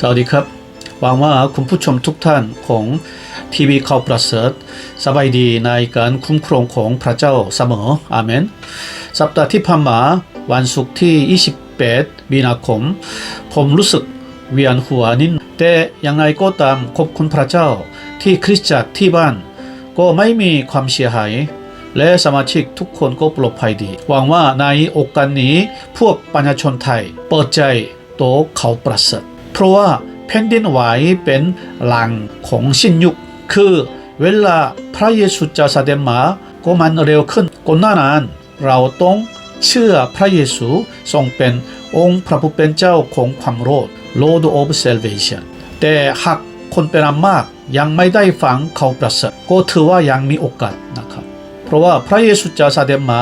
สวัสดีครับ หวังว่าคุณผู้ชมทุกท่านของทีวีข่าวประเสริฐสบายดีในการคุ้มครองของพระเจ้าเสมออาเมน สัปดาห์ที่ผ่านมาวันศุกร์ที่ 28 มีนาคม ผมรู้สึกเวียนหัวนิดแต่ยังไงก็ตามขอบคุณพระเจ้าที่คริสตจักรที่บ้าน ก็ไม่มีความเสียหายและสมาชิกทุกคนก็ปลอดภัยดี หวังว่าในโอกาสนี้พวกปัญญาชนไทยเปิดใจโตอเขาประเสริฐ เพราะว่าแผ่นดินไหวเป็นหลังของสิ้นยุคคือเวลาพระเยซูจะเสด็จมาก็มันเร็วขึ้นก่อนหน้านั้นเราต้องเชื่อพระเยซูทรงเป็นองค์พระผู้เป็นเจ้าของความรอด Lord of Salvation แต่หากคนเป็นอันมากยังไม่ได้ฟังเขาประเสริฐก็ถือว่ายังมีโอกาสนะครับ เพราะว่าพระเยซูจะเสด็จมา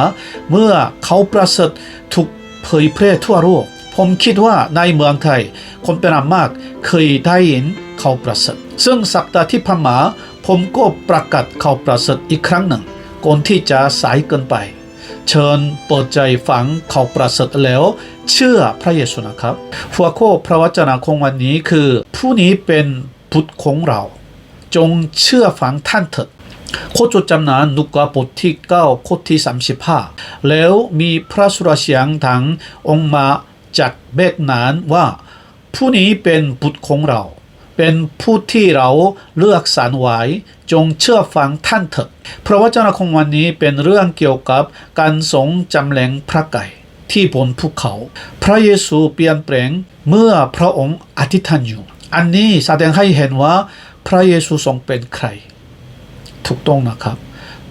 เมื่อเขาประเสริฐถูกเผยแพร่ทั่วโลก ผมคิดว่าในเมืองไทย คนเป็นอันมากเคยได้ยินเขาประเสริฐซึ่งสัปดาห์ที่ผ่านมาผมก็ประกาศเขาประเสริฐอีกครั้งหนึ่งก่อนที่จะสายเกินไป เชิญเปิดใจฟังเขาประเสริฐแล้ว เชื่อพระเยซูนะครับ หัวข้อพระวจนะของวันนี้คือ ผู้นี้เป็นบุตรของเรา จงเชื่อฟังท่านเถิดโคจรจำนานนุกาบทที่9โคที่ 35 แล้วมีพระสุรเสียงดังออกมา จากเบกนานว่า ผู้นี้เป็นบุตรของเรา เป็นผู้ที่เราเลือกสรรไว้จงเชื่อฟังท่านเถิดพระวจนะของวันนี้เป็นเรื่องเกี่ยวกับการทรงจำแรงพระไก่ที่บนภูเขา พระเยซูเปลี่ยนแปลงเมื่อพระองค์อธิษฐานอยู่ อันนี้แสดงให้เห็นว่าพระเยซูทรงเป็นใคร ถูกต้องนะครับ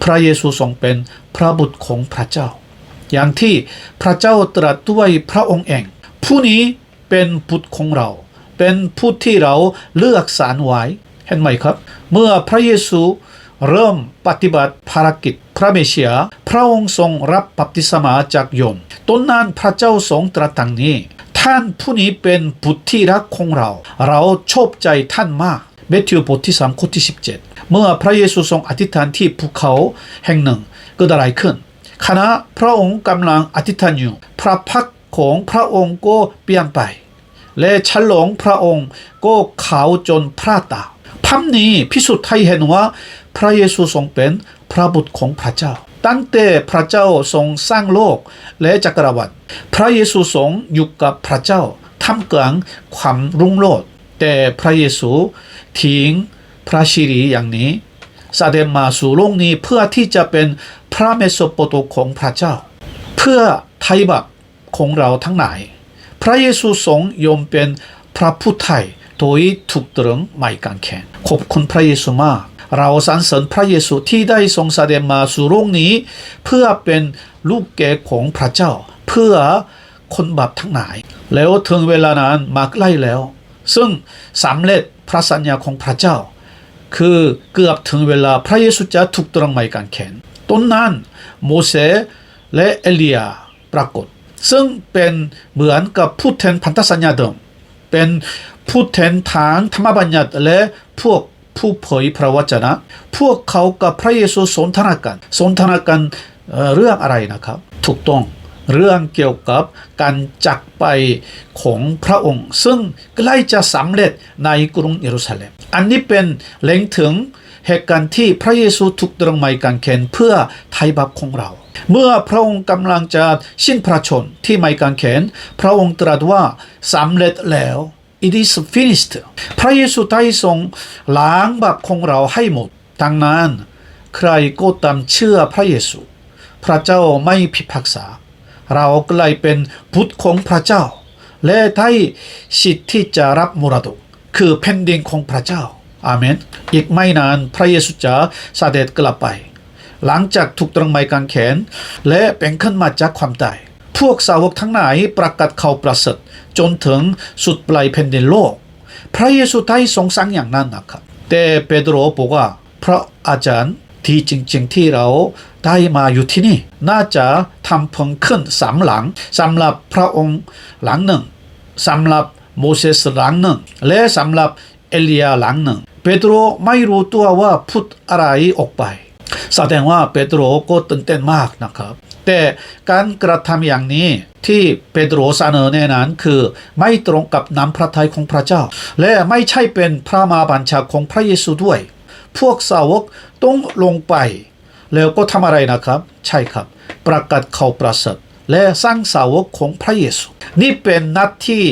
พระเยซูทรงเป็นพระบุตรของพระเจ้า อย่างที่พระเจ้าตรัสด้วยพระองค์เอง ผู้นี้เป็นบุตรของเรา เป็นผู้ที่เราเลือกสรรไว้เห็นไหมครับ เมื่อพระเยซูเริ่มปฏิบัติภารกิจพระเมสิยาพระองค์ทรงรับบัพติศมาจากโยนต้นนั้นพระเจ้าทรงตรัสดังนี้ ท่านผู้นี้เป็นบุตรที่รักของเรา เราชอบใจท่านมากเมธิวบทที่3ข้อที่ 17 เมื่อพระเยซูทรงอธิษฐานที่ภูเขาแห่งหนึ่งเกิดอะไรขึ้นขณะพระองค์กำลังอธิษฐานอยู่ พระพัก ของพระองค์ก็เปลี่ยนไป และฉลองพระองค์ก็ขาวจนพระตาภาพนี้พิสูจน์ให้เห็นว่าพระเยซูทรงเป็นพระบุตรของพระเจ้า ตั้งแต่พระเจ้าทรงสร้างโลกและจักรวาลพระเยซูทรงอยู่กับพระเจ้าท่ามกลางความรุ่งโรจน์แต่พระเยซูทิ้งพระชิริอย่างนี้แสดงมาสู่โลกนี้เพื่อที่จะเป็นพระเมสโสโปโตของพระเจ้า เพื่อไถ่บาป ของเราทั้งหลาย พระเยซูทรงยอมเป็นพระผู้ไถ่โดยถูกตรึงไม่กางแขนขอบคุณพระเยซูมาก เราสรรเสริญพระเยซูที่ได้ทรงแสดงมาสู่โลกนี้ เพื่อเป็นลูกแก่ของพระเจ้า เพื่อคนบาปทั้งหลาย แล้วถึงเวลานั้นมาใกล้แล้ว ซึ่งสำเร็จพระสัญญาของพระเจ้า คือเกือบถึงเวลาพระเยซูจะถูกตรึงไม้กางเขนต้นนั้นโมเสสและเอลียาปรากฏ ซึ่งเป็นเหมือนกับผู้แทนพันธสัญญาเดิม เป็นผู้แทนทางธรรมบัญญัติและพวกผู้เผยพระวจนะ พวกเขากับพระเยซูสนทนากันสนทนากันเรื่องอะไรนะครับ ถูกต้องเรื่องเกี่ยวกับการจักไปของพระองค์ ซึ่งใกล้จะสำเร็จในกรุงเยรูซาเล็ม อันนี้เป็นเล็งถึงเหตุการณ์ที่พระเยซูถูกตรึงไม้กางเขนเพื่อไถ่บาปของเรา เมื่อพระองค์กำลังจะสิ้นพระชนที่ไม้กางเขนพระองค์ตรัสว่าสำเร็จแล้ว it is finished พระเยซูได้ทรงล้างบาปของเราให้หมดดังนั้น ใครก็ตามเชื่อพระเยซู พระเจ้าไม่พิพากษา เรากลายเป็นบุตรของพระเจ้า และได้สิทธิ์ที่จะรับมรดกคือแผ่นดินของพระเจ้าอาเมน อีกไม่นานพระเยซูจะเสด็จกลับไป หลังจากถูกตรึงไม้กางเขน และเป็นขึ้นมาจากความตาย พวกสาวกทั้งหลายประกาศเข่าประเสริฐจนถึงสุดปลายแผ่นดินโลก พระเยซูได้ทรงสั่งอย่างนั้นนะครับแต่เปโตรบอกว่าพระอาจารย์ที่จริงๆที่เราได้มาอยู่ที่นี่ น่าจะทำเพิ่งขึ้นสามหลังสำหรับพระองค์หลังหนึ่งสำหรับโมเสสหลังหนึ่งและสำหรับเอลียาหลังหนึ่งเปโตรไม่รู้ตัวว่าพูดอะไรออกไป แสดงว่าเปโตรก็ตื่นเต้นมากนะครับ แต่การกระทำอย่างนี้ที่เปโตรเสนอแนะนั้นคือไม่ตรงกับน้ำพระทัยของพระเจ้า และไม่ใช่เป็นพระมาบัญชาของพระเยซูด้วย พวกสาวกต้องลงไป แล้วก็ทำอะไรนะครับ ใช่ครับ ประกาศข่าวประเสริฐและสร้างสาวกของพระเยซู นี่เป็นหน้าที่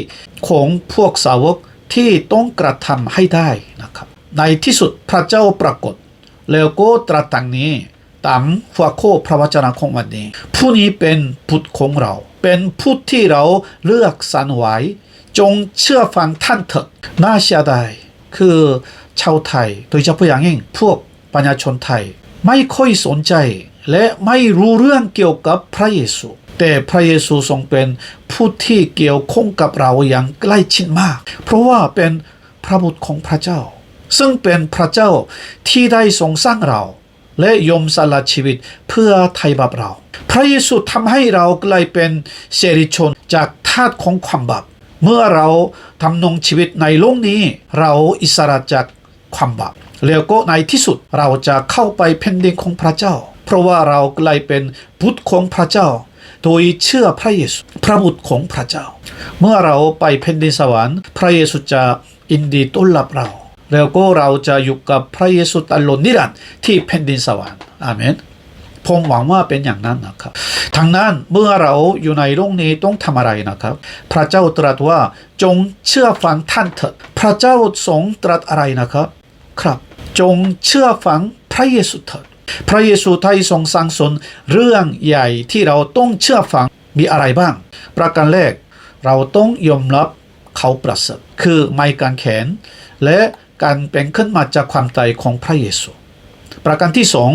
ของพวกสาวกที่ต้องกระทำให้ได้นะครับ ในที่สุดพระเจ้าปรากฏ แล้วก็ตรัสดังนี้ตามหัวข้อพระวจนะของวันนี้ผู้นี้เป็นบุตรของเรา เป็นผู้ที่เราเลือกสรรไว้จงเชื่อฟังท่านเถิดน่าเสียดายคือชาวไทย โดยเฉพาะอย่างยิ่งพวกปัญญาชนไทย ไม่ค่อยสนใจ และไม่รู้เรื่องเกี่ยวกับพระเยซู แต่พระเยซูทรงเป็นผู้ที่เกี่ยวข้องกับเราอย่างใกล้ชิดมาก เพราะว่าเป็นพระบุตรของพระเจ้า ซึ่งเป็นพระเจ้าที่ได้ทรงสร้างเรา และยอมสละชีวิตเพื่อไถ่บาปเรา พระเยซูทำให้เรากลายเป็นเสรีชนจากทาสของความบาปเมื่อเราทำนงชีวิตในโลกนี้ เราอิสระจากความบาปแล้วก็ในที่สุดเราจะเข้าไปแผ่นดินของพระเจ้า เพราะว่าเรากลายเป็นบุตรของพระเจ้า โดยเชื่อพระเยซูพระบุตรของพระเจ้า เมื่อเราไปแผ่นดินสวรรค์ พระเยซูจะอินดีต้อนรับเรา แล้วก็เราจะอยู่กับพระเยซูตลอดนิรันดร์ที่แผ่นดินสวรรค์อาเมนผมหวังว่าเป็นอย่างนั้นนะครับทางนั้นเมื่อเราอยู่ในโลกนี้ต้องทำอะไรนะครับ พระเจ้าตรัสว่าจงเชื่อฟังท่านเถิดพระเจ้าทรงตรัสอะไรนะครับ ครับ จงเชื่อฟังพระเยซูเถิดพระเยซูไทยทรงสั่งสอนเรื่องใหญ่ที่เราต้องเชื่อฟังมีอะไรบ้าง ประการแรกเราต้องยอมรับเขาประเสริฐคือไม่การแขน และ การเป็นขึ้นมาจากความตายของพระเยซู ประการที่สอง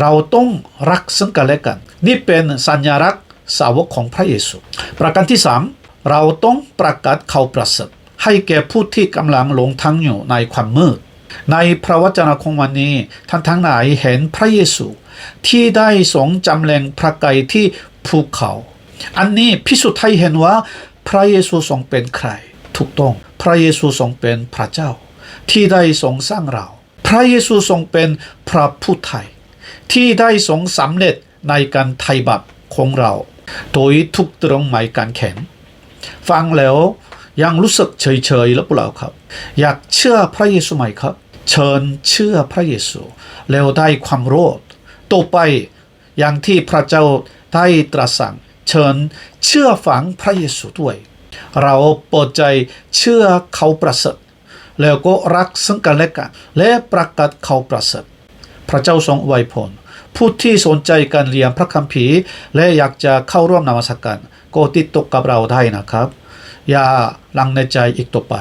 เราต้องรักซึ่งกันและกัน นี่เป็นสัญลักษณ์สาวกของพระเยซู ประการที่สามเราต้องประกาศข่าวประเสริฐให้แก่ผู้ที่กำลังหลงทางอยู่ในความมืด ในพระวจนะของวันนี้ท่านทั้งหลายเห็นพระเยซู ที่ได้ทรงจำแรงพระกายที่ภูเขา อันนี้พิสูจน์ให้เห็นว่าพระเยซูทรงเป็นใคร ถูกต้องพระเยซูทรงเป็นพระเจ้า ที่ได้ทรงสร้างเรา พระเยซูทรงเป็นพระผู้ไทยที่ได้ทรงสำเร็จในการไถ่บาปของเรา โดยทุกตรงหมายการแข็ง ฟังแล้วยังรู้สึกเฉยๆหรือเปล่าครับ อยากเชื่อพระเยซูไหมครับ เชิญเชื่อพระเยซูแล้วได้ความรอดต่อไปอย่างที่พระเจ้าได้ตรัสสั่งเชิญเชื่อฝังพระเยซูด้วย เราเปิดใจเชื่อเขาประเสริฐ แล้วก็รักซึ่งกันและกันและประกาศเขาประเสริฐพระเจ้าทรงอวยพรผู้ที่สนใจการเรียนพระคัมภีร์ และอยากจะเข้าร่วมนมัสการก็ติดต่อกับเราได้นะครับ อย่าลังในใจอีกต่อไป